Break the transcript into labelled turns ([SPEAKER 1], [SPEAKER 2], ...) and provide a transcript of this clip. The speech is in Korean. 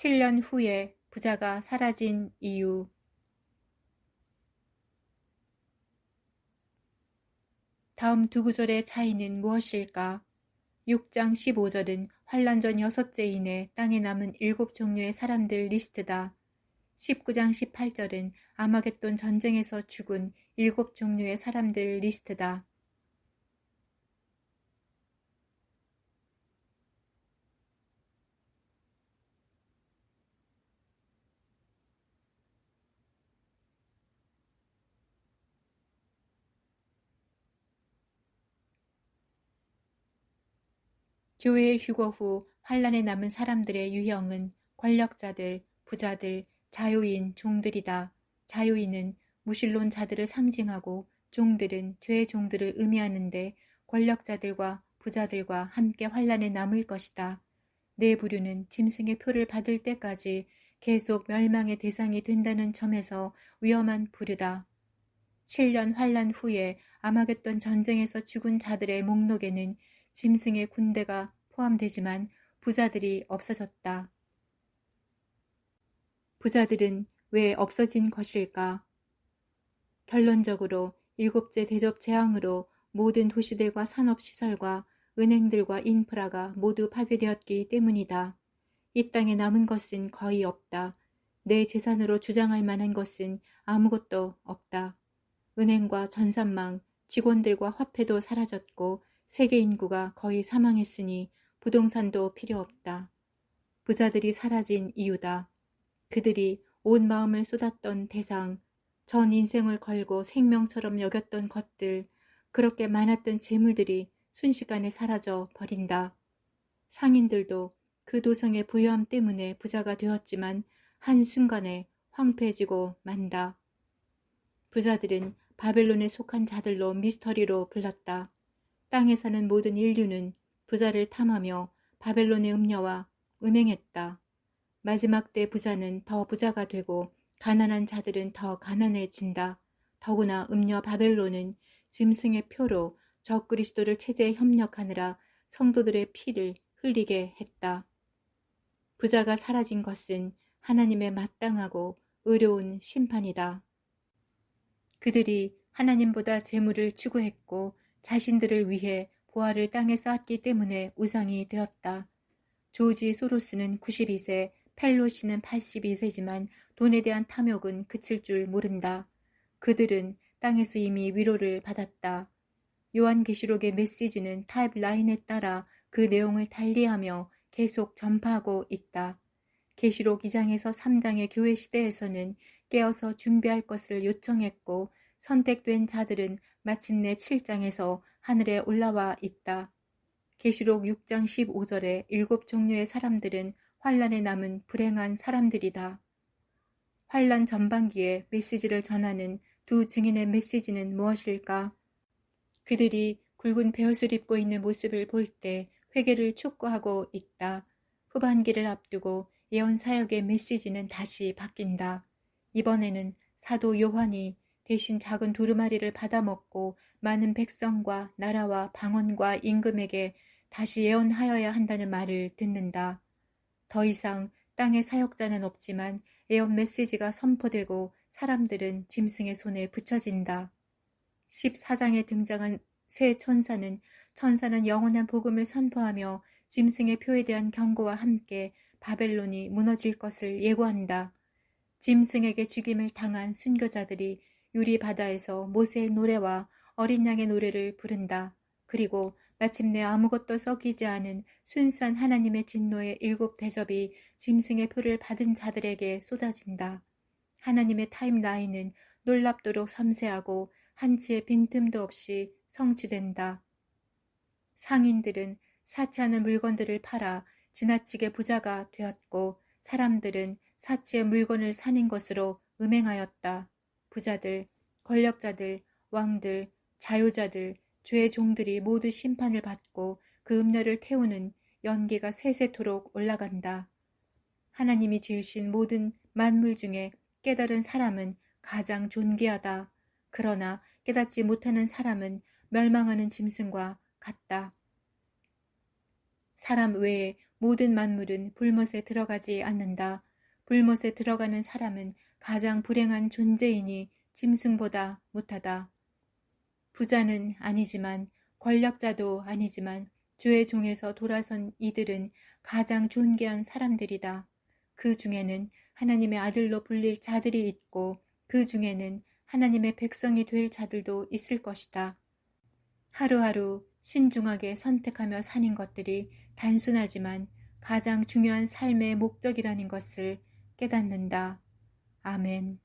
[SPEAKER 1] 7년 후에 부자가 사라진 이유 다음 두 구절의 차이는 무엇일까? 6장 15절은 환란 전 여섯째 이내 땅에 남은 일곱 종류의 사람들 리스트다. 19장 18절은 아마겟돈 전쟁에서 죽은 일곱 종류의 사람들 리스트다. 교회의 휴거 후 환란에 남은 사람들의 유형은 권력자들, 부자들, 자유인, 종들이다. 자유인은 무신론 자들을 상징하고 종들은 죄의 종들을 의미하는데 권력자들과 부자들과 함께 환란에 남을 것이다. 네 부류는 짐승의 표를 받을 때까지 계속 멸망의 대상이 된다는 점에서 위험한 부류다. 7년 환란 후에 아마겟돈 전쟁에서 죽은 자들의 목록에는 짐승의 군대가 포함되지만 부자들이 없어졌다. 부자들은 왜 없어진 것일까? 결론적으로 일곱째 대접 재앙으로 모든 도시들과 산업시설과 은행들과 인프라가 모두 파괴되었기 때문이다. 이 땅에 남은 것은 거의 없다. 내 재산으로 주장할 만한 것은 아무것도 없다. 은행과 전산망, 직원들과 화폐도 사라졌고 세계 인구가 거의 사망했으니 부동산도 필요 없다. 부자들이 사라진 이유다. 그들이 온 마음을 쏟았던 대상, 전 인생을 걸고 생명처럼 여겼던 것들, 그렇게 많았던 재물들이 순식간에 사라져 버린다. 상인들도 그 도성의 부유함 때문에 부자가 되었지만 한순간에 황폐해지고 만다. 부자들은 바벨론에 속한 자들로 미스터리로 불렀다. 땅에 사는 모든 인류는 부자를 탐하며 바벨론의 음녀와 음행했다. 마지막 때 부자는 더 부자가 되고 가난한 자들은 더 가난해진다. 더구나 음녀 바벨론은 짐승의 표로 적 그리스도를 체제에 협력하느라 성도들의 피를 흘리게 했다. 부자가 사라진 것은 하나님의 마땅하고 의로운 심판이다. 그들이 하나님보다 재물을 추구했고 자신들을 위해 보화를 땅에 쌓았기 때문에 우상이 되었다. 조지 소로스는 92세, 펠로시는 82세지만 돈에 대한 탐욕은 그칠 줄 모른다. 그들은 땅에서 이미 위로를 받았다. 요한계시록의 메시지는 타입 라인에 따라 그 내용을 달리하며 계속 전파하고 있다. 계시록 2장에서 3장의 교회 시대에서는 깨어서 준비할 것을 요청했고 선택된 자들은 마침내 7장에서 하늘에 올라와 있다. 계시록 6장 15절에 일곱 종류의 사람들은 환란에 남은 불행한 사람들이다. 환란 전반기에 메시지를 전하는 두 증인의 메시지는 무엇일까? 그들이 굵은 베옷을 입고 있는 모습을 볼 때 회개를 촉구하고 있다. 후반기를 앞두고 예언 사역의 메시지는 다시 바뀐다. 이번에는 사도 요한이 대신 작은 두루마리를 받아먹고 많은 백성과 나라와 방언과 임금에게 다시 예언하여야 한다는 말을 듣는다. 더 이상 땅의 사역자는 없지만 예언 메시지가 선포되고 사람들은 짐승의 손에 붙여진다. 14장에 등장한 새 천사는 천사는 영원한 복음을 선포하며 짐승의 표에 대한 경고와 함께 바벨론이 무너질 것을 예고한다. 짐승에게 죽임을 당한 순교자들이 유리 바다에서 모세의 노래와 어린 양의 노래를 부른다. 그리고 마침내 아무것도 썩이지 않은 순수한 하나님의 진노의 일곱 대접이 짐승의 표를 받은 자들에게 쏟아진다. 하나님의 타임라인은 놀랍도록 섬세하고 한치의 빈틈도 없이 성취된다. 상인들은 사치 하는 물건들을 팔아 지나치게 부자가 되었고 사람들은 사치의 물건을 사는 것으로 음행하였다. 부자들, 권력자들, 왕들, 자유자들, 죄의 종들이 모두 심판을 받고 그 음료를 태우는 연기가 세세토록 올라간다. 하나님이 지으신 모든 만물 중에 깨달은 사람은 가장 존귀하다. 그러나 깨닫지 못하는 사람은 멸망하는 짐승과 같다. 사람 외에 모든 만물은 불못에 들어가지 않는다. 불못에 들어가는 사람은 가장 불행한 존재이니 짐승보다 못하다. 부자는 아니지만 권력자도 아니지만 주의 종에서 돌아선 이들은 가장 존귀한 사람들이다. 그 중에는 하나님의 아들로 불릴 자들이 있고 그 중에는 하나님의 백성이 될 자들도 있을 것이다. 하루하루 신중하게 선택하며 사는 것들이 단순하지만 가장 중요한 삶의 목적이라는 것을 깨닫는다. 아멘.